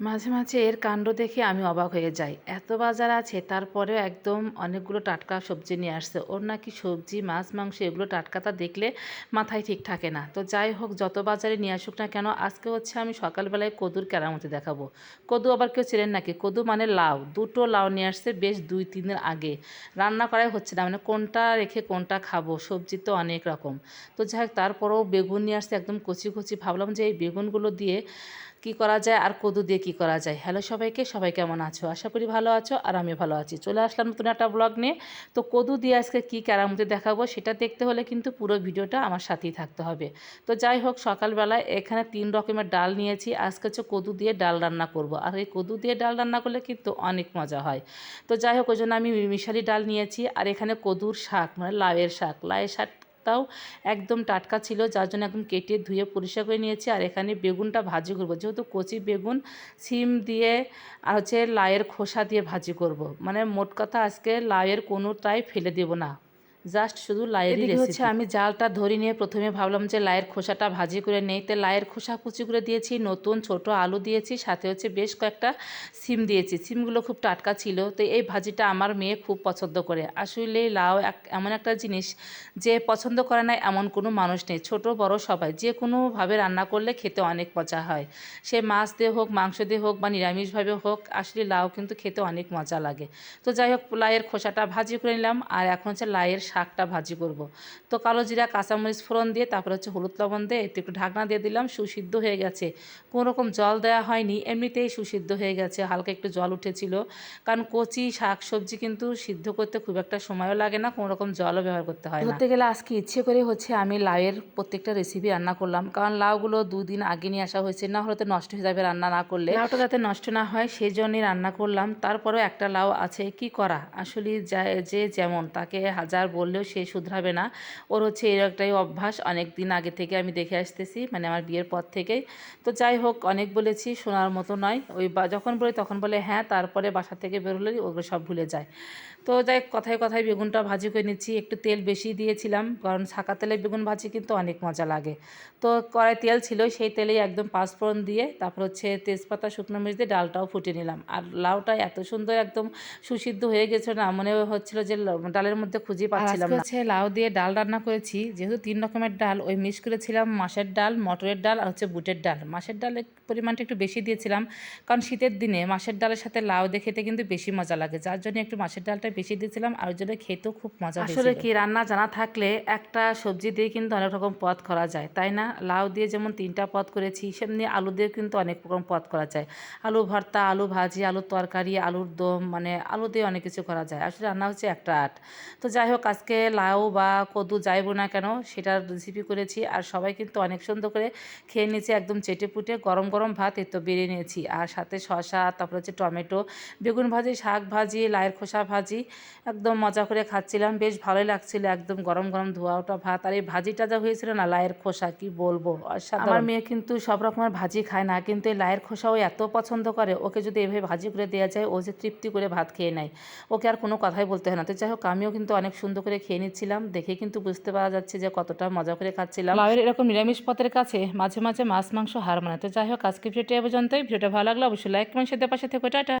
মাঝে মাঝে এর কাণ্ড দেখে আমি অবাক হয়ে যাই। এত বাজার আছে, তারপরেও একদম অনেকগুলো টাটকা সবজি নিয়ে আসছে। ওর নাকি সবজি, মাছ, মাংস এগুলো টাটকাটা দেখলে মাথায় ঠিক থাকে না। তো যাই হোক, যত বাজারে নিয়ে আসুক না কেন, আজকে হচ্ছে আমি সকালবেলায় কদুর কেরামতি দেখাবো। কদু আবার কেউ ছিলেন নাকি? কদু মানে লাউ। দুটো লাউ নিয়ে আসছে বেশ দুই, তিন দিন আগে। রান্না করাই হচ্ছে না মানে কোনটা রেখে কোনটা খাব, সবজি তো অনেক রকম। তো যাই হোক, তারপরেও বেগুন নিয়ে আসছে, একদম কচি কচি ভাবলাম যে এই বেগুনগুলো দিয়ে কি করা যায় আর কদু দিয়ে কি করা যায়? হ্যালো সবাইকে, সবাই কেমন আছো? আশা করি ভালো আছো আর আমি ভালো আছি। চলে আসলাম নতুন একটা ব্লগ নিয়ে। তো কদু দিয়ে আজকে কী কেরামতি দেখাবো সেটা দেখতে হলে কিন্তু পুরো ভিডিওটা আমার সাথেই থাকতে হবে। তো যাই হোক, সকালবেলায় এখানে তিন রকমের ডাল নিয়েছি। আজকে হচ্ছে কদু দিয়ে ডাল রান্না করব। আর এই কদু দিয়ে ডাল রান্না করলে কিন্তু অনেক মজা হয়। তো যাই হোক, ওই জন্য আমি মিশালি ডাল নিয়েছি। আর এখানে কদুর শাক মানে লাউয়ের শাক। লাউয়ের শাক তাও একদম টাটকা ছিল, যার জন্য একদম কেটে ধুয়ে পরিষ্কার করে নিয়েছি। আর এখানে বেগুনটা ভাজি করব। যেহেতু কচি বেগুন, সিম দিয়ে আর হচ্ছে লাউয়ের খোসা দিয়ে ভাজি করব। মানে মোট কথা আজকে লাউয়ের কোনোটাই ফেলে দেব না। জাস্ট শুধু লাইয়েরই এদিকে হচ্ছে আমি জালটা ধরে নিয়ে প্রথমে ভাবলাম যে লাইয়ের খোসাটা ভাজি করে নেই। তো লাইয়ের খোসা কুচি করে দিয়েছি নতুন ছোট আলু দিয়েছি সাথে হচ্ছে বেশ কয়েকটা সিম দিয়েছি। সিমগুলো খুব টাটকা ছিল তো এই ভাজিটা আমার মেয়ে খুব পছন্দ করে। আসলে লাউ এক এমন একটা জিনিস যে পছন্দ করে না এমন কোনো মানুষ নেই। ছোট বড় সবাই যে কোনোভাবে রান্না করলে খেতে অনেক মজা হয়। সে মাছ দিয়ে হোক মাংস দিয়ে হোক বা নিরামিষভাবে হোক আসলে লাউ কিন্তু খেতে অনেক মজা লাগে। তো যাই হোক লাইয়ের খোসাটা ভাজি করে নিলাম আর এখন হচ্ছে লাইয়ের শাকটা ভাজি করব। তো কালো জিরা কাঁচামরিচ ফোড়ন দিয়ে তারপরে হচ্ছে হলুদ লবণ দিয়ে একটু একটু ঢাকনা দিয়ে দিলাম সুসিদ্ধ হয়ে গেছে। কোনো রকম জল দেওয়া হয়নি এমনিতেই সুসিদ্ধ হয়ে গেছে হালকা একটু জল উঠেছিল। কারণ কচি শাক সবজি কিন্তু সিদ্ধ করতে খুব একটা সময়ও লাগে না কোনো রকম জলও ব্যবহার করতে হয় ধরতে গেলে আজকে ইচ্ছে করে হচ্ছে আমি লাউয়ের প্রত্যেকটা রেসিপি রান্না করলাম কারণ লাউগুলো দুদিন আগে নিয়ে আসা হয়েছে না হলে তো নষ্ট হয়ে যাবে রান্না না করলে। লাউটা যাতে নষ্ট না হয় সেই জন্যই রান্না করলাম। তারপরেও একটা লাউ আছে কি করা? আসলে যে যেমন তাকে হাজার বললেও সে শুধরাবে না। ওর হচ্ছে এর একটাই অভ্যাস অনেক দিন আগে থেকে আমি দেখে আসতেছি মানে আমার বিয়ের পর থেকেই। তো যাই হোক, অনেক বলেছি, শোনার মতো নয়। ওই যখন বলি তখন বলে হ্যাঁ তারপরে বাসা থেকে বেরোলেই ওগুলো সব ভুলে যায়। তো যাই কথায় কথায় বেগুনটা ভাজি করে নিচ্ছি। একটু তেল বেশি দিয়েছিলাম, কারণ ছাকা তেলে বেগুন ভাজি কিন্তু অনেক মজা লাগে। তো কড়াই তেল ছিল, সেই তেলেই একদম পাঁচফোড়ন দিয়ে তারপর হচ্ছে তেজপাতা, শুকনো মরিচ দিয়ে ডালটাও ফুটে নিলাম। আর লাউটা এত সুন্দর একদম সুসিদ্ধ হয়ে গেছে না, মনে হচ্ছিল যে ডালের মধ্যে খুঁজে পাচ্ছিলাম না। হচ্ছে লাউ দিয়ে ডাল রান্না করেছি। যেহেতু তিন রকমের ডাল ওই মিক্স করেছিলাম মাসের ডাল মটরের ডাল আর হচ্ছে বুটের ডাল। মাসের ডালের পরিমাণটা একটু বেশি দিয়েছিলাম কারণ শীতের দিনে মাসের ডালের সাথে লাউ দিয়ে খেতে কিন্তু বেশি মজা লাগে। যার জন্য একটু মাসের ডালটা বেশি দিয়েছিলাম আর ওই জন্য খেতেও খুব মজা আসলে কি রান্না জানা থাকলে একটা সবজি দিয়ে কিন্তু অনেক রকম পদ করা যায় তাই না? লাউ দিয়ে যেমন তিনটা পদ করেছি সেমনি আলু দিয়ে কিন্তু অনেক রকম পদ করা যায়। আলু ভর্তা আলু ভাজি আলুর তরকারি আলুর দম মানে আলু দিয়ে অনেক কিছু করা যায়। আসলে রান্না হচ্ছে একটা আর্ট। তো যাই হোক আজকে লাউ বা কদু যাইব না কেন, সেটার রেসিপি করেছি। আর সবাই কিন্তু অনেক সুন্দর করে খেয়ে নিয়েছে, একদম চেটে পুটে গরম গরম ভাত এ তো বেড়ে নিয়েছি। আর সাথে শসা, তারপর হচ্ছে টমেটো, বেগুন ভাজি, শাক ভাজি, লাইয়ের খোসা ভাজি, একদম মজা করে খাচ্ছিলাম। বেশ ভালোই লাগছিল একদম গরম গরম ধোয়া ওটা ভাত। আর এই ভাজিটা যা হয়েছিল না, লাইয়ের খোসা, কি বলব। আমার মেয়ে কিন্তু সব রকমের ভাজি খায় না, কিন্তু এই লাইয়ের খোসা ও এত পছন্দ করে, ওকে যদি এভাবে ভাজি করে দেওয়া যায়, ও যে তৃপ্তি করে ভাত খেয়ে নেয়, ওকে আর কোনো কথাই বলতে হয় না। তো যাই হোক, আমিও কিন্তু অনেক সুন্দর করে খেয়ে নিচ্ছিলাম। দেখে কিন্তু বুঝতে পারা যাচ্ছে যে কতটা মজা করে খাচ্ছিলাম। লাউয়ের এরকম নিরামিষ পথের কাছে মাঝে মাঝে মাছ, মাংস হার মানে তো যাই হোক আজকে ভিডিওটি এ পর্যন্তই। ভিডিওটা ভালো লাগল অবশ্যই লাইক কমেন্ট সাথে পাশে থেকে। টাটা।